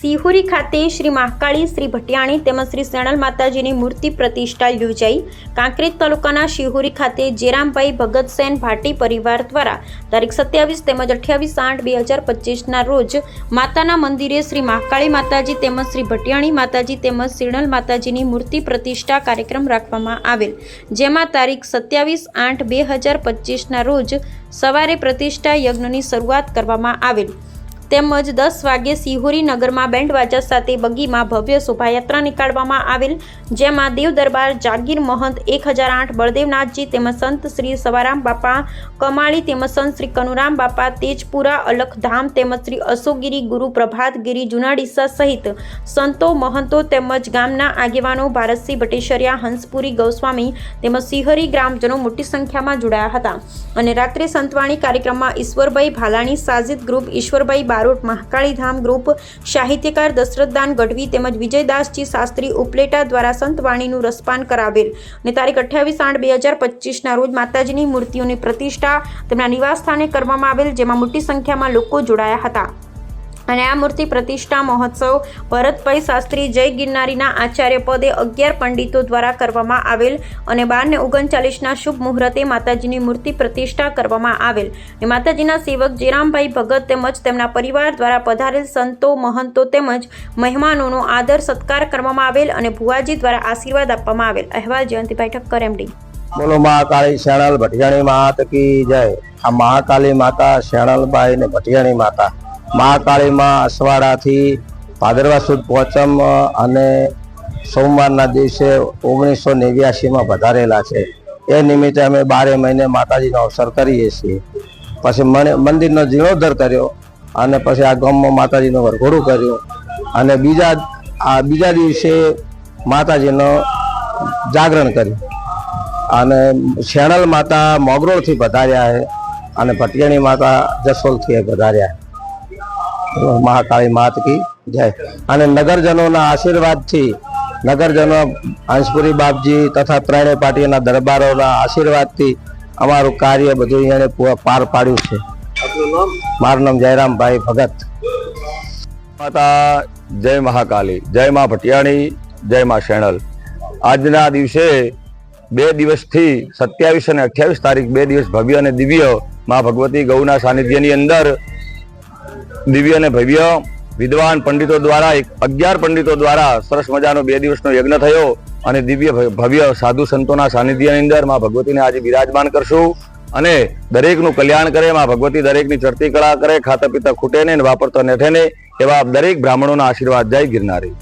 સિહોરી ખાતે શ્રી મહાકાળી, શ્રી ભટિયાણી તેમજ શ્રી સેણલ માતાજીની મૂર્તિ પ્રતિષ્ઠા યોજાઈ. કાંકરેજ તાલુકાના શિહોરી ખાતે જેરામભાઈ ભગતસેન ભાટી પરિવાર દ્વારા તારીખ સત્યાવીસ તેમજ અઠ્યાવીસ આઠ બે હજાર પચીસના રોજ માતાના મંદિરે શ્રી મહાકાળી માતાજી તેમજ શ્રી ભટિયાણી માતાજી તેમજ સિરણલ માતાજીની મૂર્તિ પ્રતિષ્ઠા કાર્યક્રમ રાખવામાં આવેલ, જેમાં તારીખ સત્યાવીસ આઠ બે હજાર પચીસના રોજ સવારે પ્રતિષ્ઠા યજ્ઞની શરૂઆત કરવામાં આવેલ. તેમજ દસ વાગ્યે સિહોરી નગરમાં બેન્ડ વાજા સાથે બગીમાં ભવ્ય શોભાયાત્રા નીકાળવામાં આવેલ, જેમાં દેવ દરબાર જાગીર મહંત, એક હજાર આઠ, બળદેવનાથજી તેમજ સંત શ્રી સવારામ બાપા, કમાળી તેમજ સંત શ્રી કનુરામ બાપા, તેજપુરા, અલખધામ તેમજ શ્રી અશોકગીરી, ગુરુ પ્રભાતગીરી જુનાડીસા સહિત સંતો, મહંતો તેમજ ગામના આગેવાનો ભારતસિંહ ભટેશરિયા, હંસપુરી ગૌસ્વામી તેમજ સિહરી ગ્રામજનો મોટી સંખ્યામાં જોડાયા હતા. અને રાત્રે સંતવાણી કાર્યક્રમમાં ઈશ્વરભાઈ ભાલાણી, સાજિદ ગ્રુપ, ઈશ્વરભાઈ બારોટ મહાકાળી ધામ ગ્રુપ સાહિત્યકાર દશરથદાન ગઢવી તેમજ વિજયદાસજી શાસ્ત્રી ઉપલેટા દ્વારા સંતવાણીનું રસપાન કરાવેલ અને તારીખ અઠ્યાવીસ આઠ બે હજાર પચીસના રોજ માતાજીની મૂર્તિઓની પ્રતિષ્ઠા તેમના નિવાસસ્થાને કરવામાં આવેલ, જેમાં મોટી સંખ્યામાં લોકો જોડાયા હતા. અને આ મૂર્તિ પ્રતિષ્ઠા મહોત્સવ ભરતભાઈ શાસ્ત્રી, જય ગિરનારીના આચાર્ય પદે અગિયાર પંડિતો દ્વારા કરવામાં આવેલ અને બાર ને ઓગણચાલીસના શુભ મુહૂર્તે માતાજીની મૂર્તિ પ્રતિષ્ઠા કરવામાં આવેલ. અને માતાજીના સેવક જીરામભાઈ ભગત તેમજ તેમના પરિવાર દ્વારા પધારેલ સંતો, મહંતો તેમજ મહેમાનોનો આદર સત્કાર કરવામાં આવેલ અને ભુવાજી દ્વારા આશીર્વાદ આપવામાં આવેલ. અહેવાલ જયંતિભાઈ ઠક્કર એમડી બોલો મહાકાળી શેણલ ભટિયાણી માત કી જય. આ મહાકાળી માતા શેણલબાઈ ને ભટિયાણી માતા. મહાકાળી માં અસવાડાથી ભાદરવા સુદ પોચમ અને સોમવારના દિવસે ઓગણીસો નેવ્યાસીમાં વધારેલા છે. એ નિમિત્તે અમે બારે મહિને માતાજીનો અવસર કરીએ છીએ. પછી મંદિરનો જીર્ણોદ્ધાર કર્યો અને પછી આ ગામમાં માતાજીનું વરઘોડું કર્યું અને બીજા, આ બીજા દિવસે માતાજીનો જાગરણ કર્યું. અને શેણલ માતા મોગરોળથી પધાર્યા છે અને ભટિયાણી માતા જસોલથી પધાર્યા મહાકાળી માત કી જય. અને નગરજનોના આશીર્વાદથી નગરજનો હંસપુરી બાપજી તથા ત્રણેય પાર્ટીના દરબારોના આશીર્વાદથી અમારું કાર્ય બધું એને પાર પાડ્યું છે. મારું નામ જયરામભાઈ ભગત. માતા જય મહાકાલી. જય મા ભટિયાણી જય મા શેણલ. આજના દિવસે બે દિવસથી સત્યાવીસ અને અઠ્યાવીસ તારીખ બે દિવસ ભવ્ય અને દિવ્ય મા ભગવતી ગૌના સાનિધ્યની અંદર દિવ્ય અને ભવ્ય વિદ્વાન પંડિતો દ્વારા એક અગિયાર પંડિતો દ્વારા સરસ મજાનો બે દિવસનો યજ્ઞ થયો અને દિવ્ય ભવ્ય સાધુ સંતોના સાનિધ્યની અંદરમાં ભગવતીને આજે બિરાજમાન કરશું. અને દરેકનું કલ્યાણ કરે, માં ભગવતી દરેકની ચડતી કળા કરે ખાતા પીતા ખૂટે ને વાપરતો નેઠે ને એવા દરેક બ્રાહ્મણોના આશીર્વાદ જાય ગિરનારી.